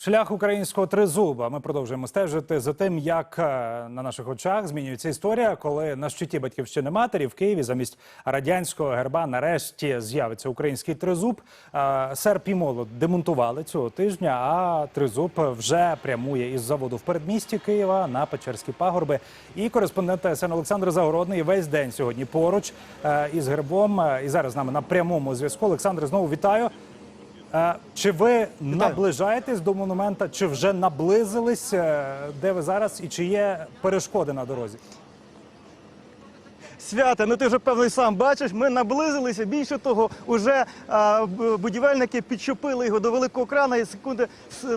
Шлях українського тризуба. Ми продовжуємо стежити за тим, як е, на наших очах змінюється історія, коли на щиті батьківщини матері в Києві замість радянського герба нарешті з'явиться український тризуб. Е, Серп і молот демонтували цього тижня, а тризуб вже прямує із заводу в передмісті Києва на Печерські пагорби. І кореспондент ТСН Олександр Загородний весь день сьогодні поруч е, із гербом. І зараз з нами на прямому зв'язку. Олександр, знову вітаю. Е, Чи ви наближаєтесь до монумента, чи вже наблизились? Е, Де ви зараз і чи є перешкоди на дорозі? Свята, ну ти вже певно сам бачиш, ми наблизилися. Більше того, уже а, будівельники підчепили його до великого крана, і секунди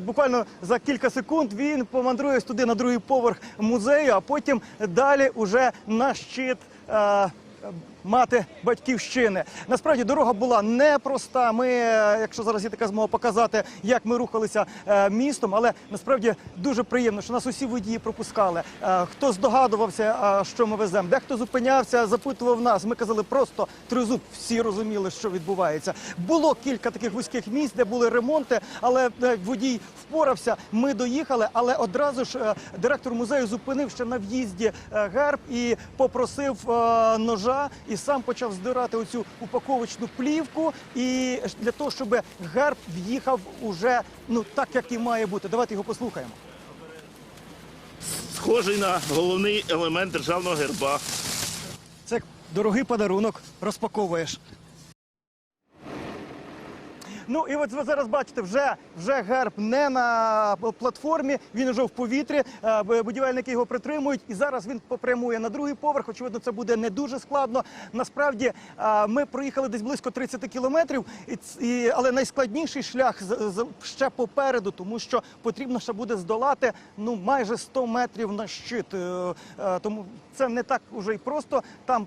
буквально за кілька секунд він помандрує туди на другий поверх музею, а потім далі уже на щит. А, Мати батьківщини. Насправді дорога була непроста. Ми, е, якщо зараз є така змога показати, як ми рухалися е, містом, але насправді дуже приємно, що нас усі водії пропускали. Е, хто здогадувався, що ми веземо, дехто зупинявся, запитував нас. Ми казали просто тризуб. Всі розуміли, що відбувається. Було кілька таких вузьких місць, де були ремонти, але водій впорався. Ми доїхали, але одразу ж директор музею зупинив ще на в'їзді герб і попросив ножа і сам почав здирати оцю упаковочну плівку. І для того, щоб герб в'їхав уже ну так, як і має бути. Давайте його послухаємо. схожий на головний елемент державного герба. Це дорогий подарунок розпаковуєш. Ну і от ви зараз бачите, вже, вже герб не на платформі, він вже в повітрі. е, Будівельники його притримують, і зараз він попрямує на другий поверх. Очевидно, це буде не дуже складно. Насправді е, ми проїхали десь близько 30 кілометрів, але найскладніший шлях ще попереду, тому що потрібно ще буде здолати ну майже 100 метрів на щит. Е, Тому це не так уже й просто. Там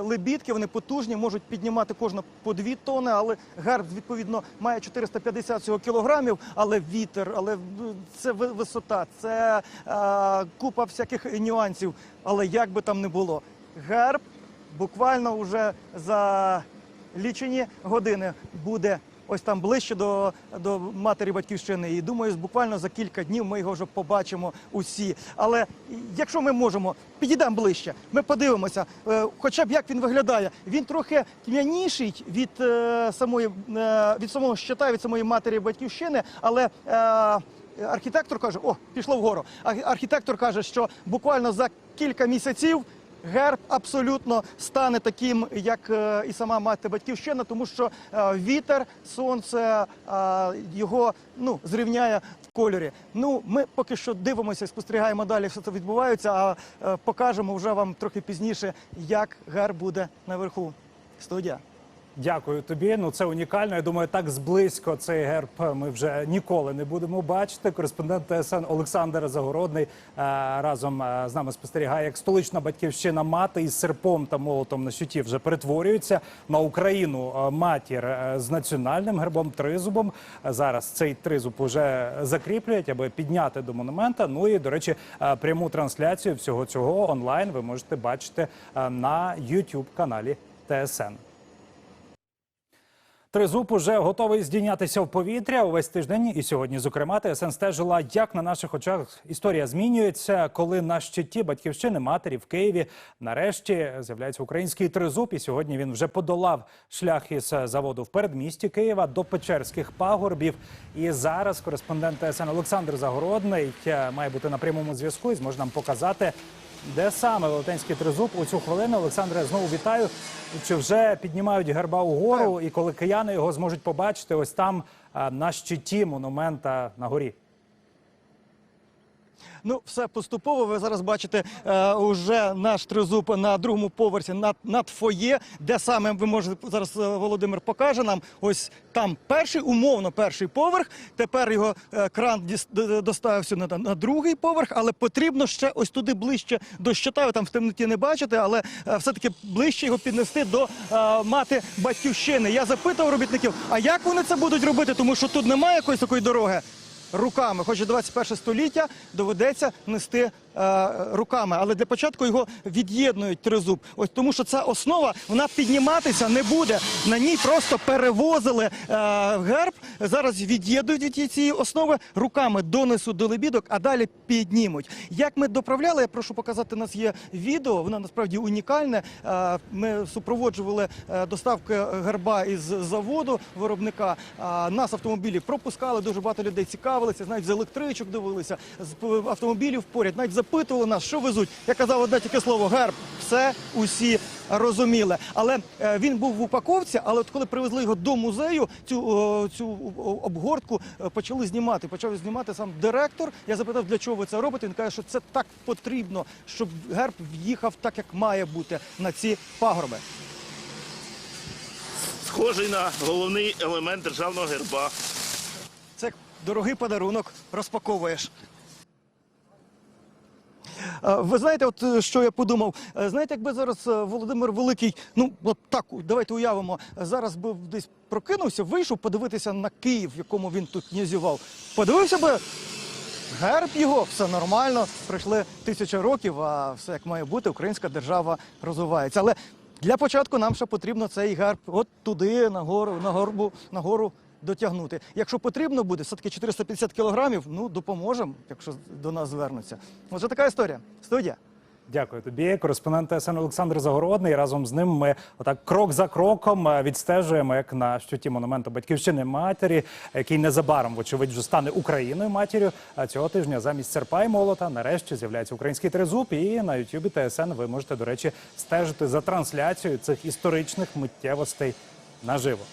лебідки, вони потужні, можуть піднімати кожна по 2 тони, але герб відповідно має 450 цього кілограмів, але вітер, але ну, це ви- висота, це е, купа всяких нюансів. Але як би там не було, герб буквально вже за лічені години буде. Ось там ближче до, до матері батьківщини. І думаю, буквально за кілька днів ми його вже побачимо усі. Але якщо ми можемо, підійдемо ближче, ми подивимося, е, хоча б як він виглядає. Він трохи тьмяніший від е, самої е, від самого щита, від самої матері батьківщини, але. Архітектор каже, о, пішло вгору. Архітектор каже, що буквально за кілька місяців герб абсолютно стане таким, як е, і сама мати батьківщина, тому що е, вітер, сонце е, його ну зрівняє в кольорі. Ну, ми поки що дивимося спостерігаємо далі, що це відбувається. А покажемо вже вам трохи пізніше, як герб буде наверху. Студія. Дякую тобі. Ну це унікально. Я думаю, так зблизько цей герб ми вже ніколи не будемо бачити. Кореспондент ТСН Олександр Загородний е, разом е, з нами спостерігає, як столична батьківщина мати із серпом та молотом на щиті вже перетворюється на Україну е, матір з національним гербом тризубом. Зараз цей тризуб уже закріплюють, аби підняти до монумента. Ну і до речі, пряму трансляцію всього цього онлайн ви можете бачити на youtube каналі ТСН. Тризуб уже готовий здійнятися в повітря увесь тиждень. І сьогодні, зокрема, ТСН стежила, як на наших очах історія змінюється, коли на щиті батьківщини матері в Києві нарешті з'являється український тризуб. І сьогодні він вже подолав шлях із заводу в передмісті Києва до Печерських пагорбів. І зараз кореспондент ТСН Олександр Загородний е, має бути на прямому зв'язку і зможе нам показати. Де саме велетенський тризуб у цю хвилину? Олександре, знову вітаю. Чи вже піднімають герба угору, і коли кияни його зможуть побачити, ось там на щиті монумента на горі? Ну, все поступово. Ви зараз бачите е, уже наш тризуб на другому поверсі над, над фоє, де саме ви можете зараз е, Володимир покаже нам. Ось там перший, умовно перший поверх. Тепер його е, кран діс- д- на, на другий поверх, але потрібно ще ось туди ближче до щита. Ви там в темноті не бачите, але е, все-таки ближче його піднести до е, мати батьківщини. Я запитав робітників, а як вони це будуть робити, тому що тут немає якоїсь такої дороги руками. Хоч і 21 століття доведеться нести руками, але для початку його від'єднують тризуб. Ось тому, що ця основа вона підніматися не буде. На ній просто перевозили е, герб. Зараз від'єднують від цієї основи руками донесуть до лебідок, а далі піднімуть. Як ми доправляли, я прошу показати. У нас є відео. Воно насправді унікальне. Е, Ми супроводжували е, доставки герба із заводу виробника. Нас автомобілі пропускали. Дуже багато людей цікавилися. Навіть з електричок дивилися з автомобілів поряд. Навіть запитували нас, що везуть. Я казав одне тільки слово герб. Все усі розуміли. Але е, він був в упаковці. Але от коли привезли його до музею, цю, цю обгортку е, почали знімати. Почав знімати сам директор. Я запитав, для чого ви це робите. Він каже, що це так потрібно, щоб герб в'їхав так, як має бути на ці пагорби. Схожий на головний елемент державного герба. Це як дорогий подарунок розпаковуєш. Ви знаєте, от е, що я подумав? Е, Знаєте, якби зараз е, Володимир Великий, ну от так, давайте уявимо, зараз би десь прокинувся, вийшов подивитися на Київ, в якому він тут князював. Подивився би герб його, все нормально. Пройшли тисяча років, а все як має бути, українська держава розвивається. Але для початку нам ще потрібно цей герб от туди, на гору, на горбу, на гору дотягнути. Якщо потрібно буде, все-таки 450 кілограмів, ну допоможемо, якщо до нас звернуться. Отже, така історія. Студія. Дякую тобі. Кореспондент ТСН Олександр Загородний. Разом з ним ми отак крок за кроком е, відстежуємо, як на щиті монументу батьківщини матері, який незабаром, вочевидь, вже стане Україною матір'ю. А цього тижня замість серпа і молота нарешті з'являється український тризуб. І на Ютубі ТСН ви можете, до речі, стежити за трансляцією цих історичних миттєвостей наживо.